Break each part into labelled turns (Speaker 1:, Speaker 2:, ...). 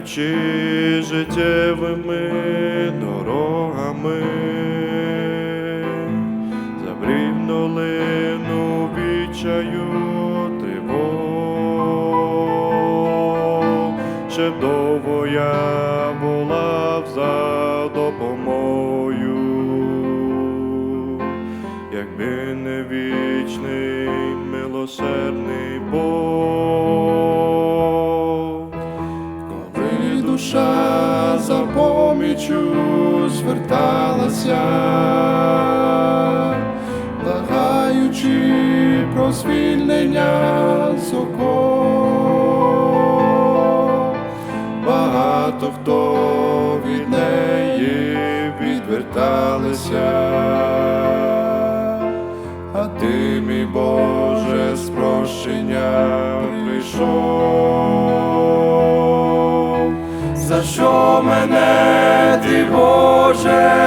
Speaker 1: блукаючи життєвими дорогами, забрів долину відчаю тривог, ще довго я волав за допомогою, якби не вічний милосердний Бог. Зверталася, благаючи про звільнення з оков, багато хто від неї відверталися, а ти, мій Боже, з прощення прийшов. За що мене ти, Боже,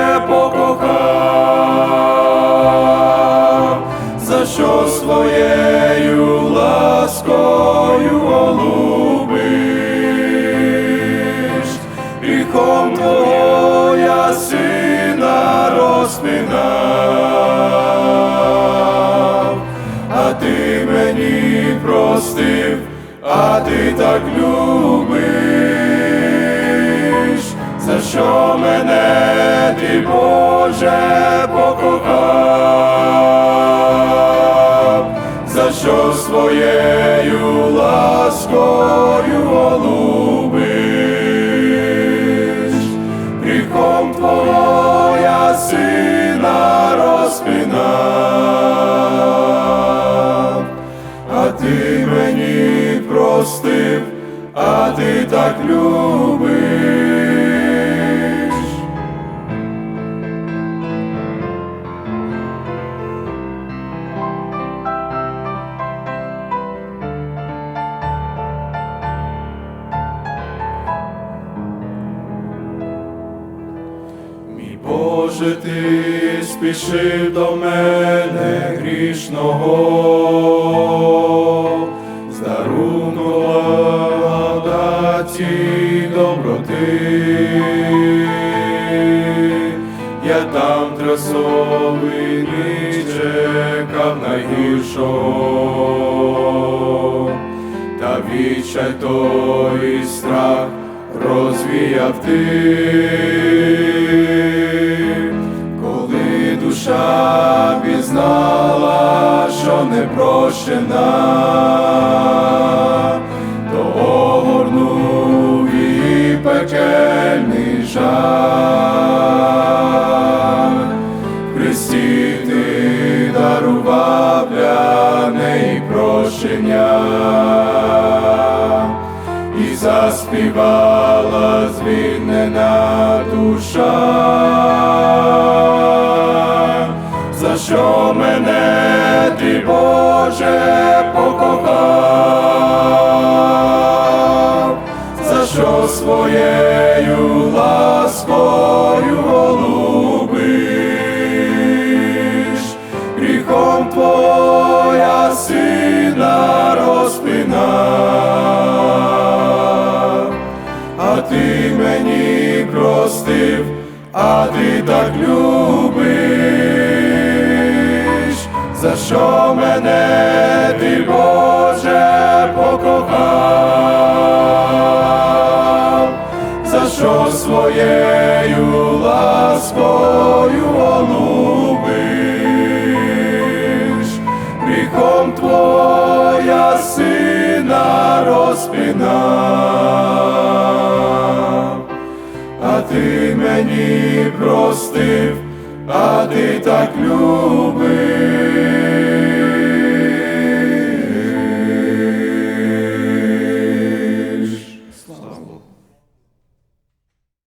Speaker 1: а ти так любиш, за що мене ти, Боже, покохав, за що своєю ласкою голубиш, гріхом Твого сина розпинав, а ти так любиш. Мій Боже, ти спішив до мене грішного, Я там трасовий ніч чекав найгіршого, та відчай той страх розвіяв ти, коли душа пізнала, що не прощена, то огорнув її пекельний жах. Неї прощення і заспівала звільнена душа, за що мене ти, Боже, покохав, за що своєю ласкою голубиш, гріхом Твоя простив, а ти так любиш, за що мене ти, Боже, покохав, за що своєю ласкою голубиш, гріхом Твоя сина розпинав, а ти мені простив, а ти так любиш.